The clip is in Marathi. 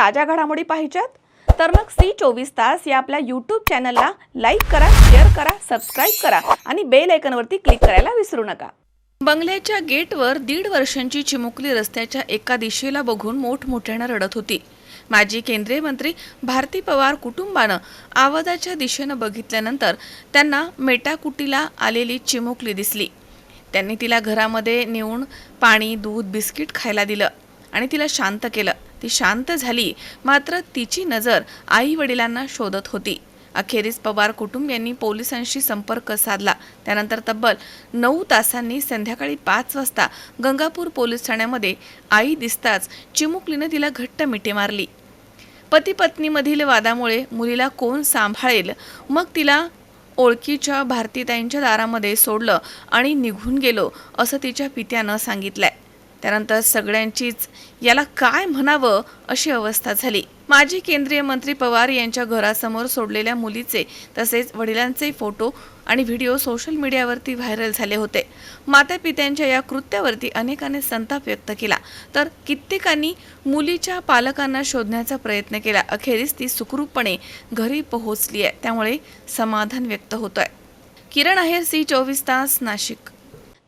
ताज्या घडामोडी पाहिजेत? तर मग सी चोवीस तास या आपल्या यूट्यूब चॅनलला लाईक करा शेअर करा सबस्क्राईब करा आणि बेल आयकनवरती क्लिक करायला विसरू नका. बंगल्याच्या गेटवर दीड वर्षांची चिमुकली रस्त्याच्या एका दिशेला बघून मोठमोठ्यानं रडत होती. माजी केंद्रीय मंत्री भारती पवार कुटुंबानं आवाजाच्या दिशेनं बघितल्यानंतर त्यांना मेटाकुटीला आलेली चिमुकली दिसली. त्यांनी तिला घरामध्ये नेऊन पाणी दूध बिस्किट खायला दिलं आणि तिला शांत केलं. ती शांत झाली. मात्र तिची नजर आई वडिलांना शोधत होती. अखेरीस पवार कुटुंबियांनी पोलिसांशी संपर्क साधला. त्यानंतर तब्बल नऊ तासांनी संध्याकाळी पाच वाजता गंगापूर पोलीस ठाण्यामध्ये आई दिसताच चिमुकलीनं तिला घट्ट मिठी मारली. पती पत्नीमधील वादामुळे मुलीला कोण सांभाळेल? मग तिला ओळखीच्या भारतीताईंच्या दारामध्ये सोडलं आणि निघून गेलो असं तिच्या पित्यानं सांगितलंय. त्यानंतर सगळ्यांचीच याला काय म्हणावं अशी अवस्था झाली. माजी केंद्रीय मंत्री पवार यांच्या घरासमोर सोडलेल्या मुलीचे तसेच वडिलांचे फोटो आणि व्हिडिओ सोशल मीडियावरती व्हायरल झाले होते. माता पित्यांच्या या कृत्यावरती अनेकांनी संताप व्यक्त केला. तर कित्येकांनी मुलीच्या पालकांना शोधण्याचा प्रयत्न केला. अखेरीस ती सुखरूपपणे घरी पोहोचली आहे. त्यामुळे समाधान व्यक्त होत आहे किरण आहे सी चोवीस तास नाशिक.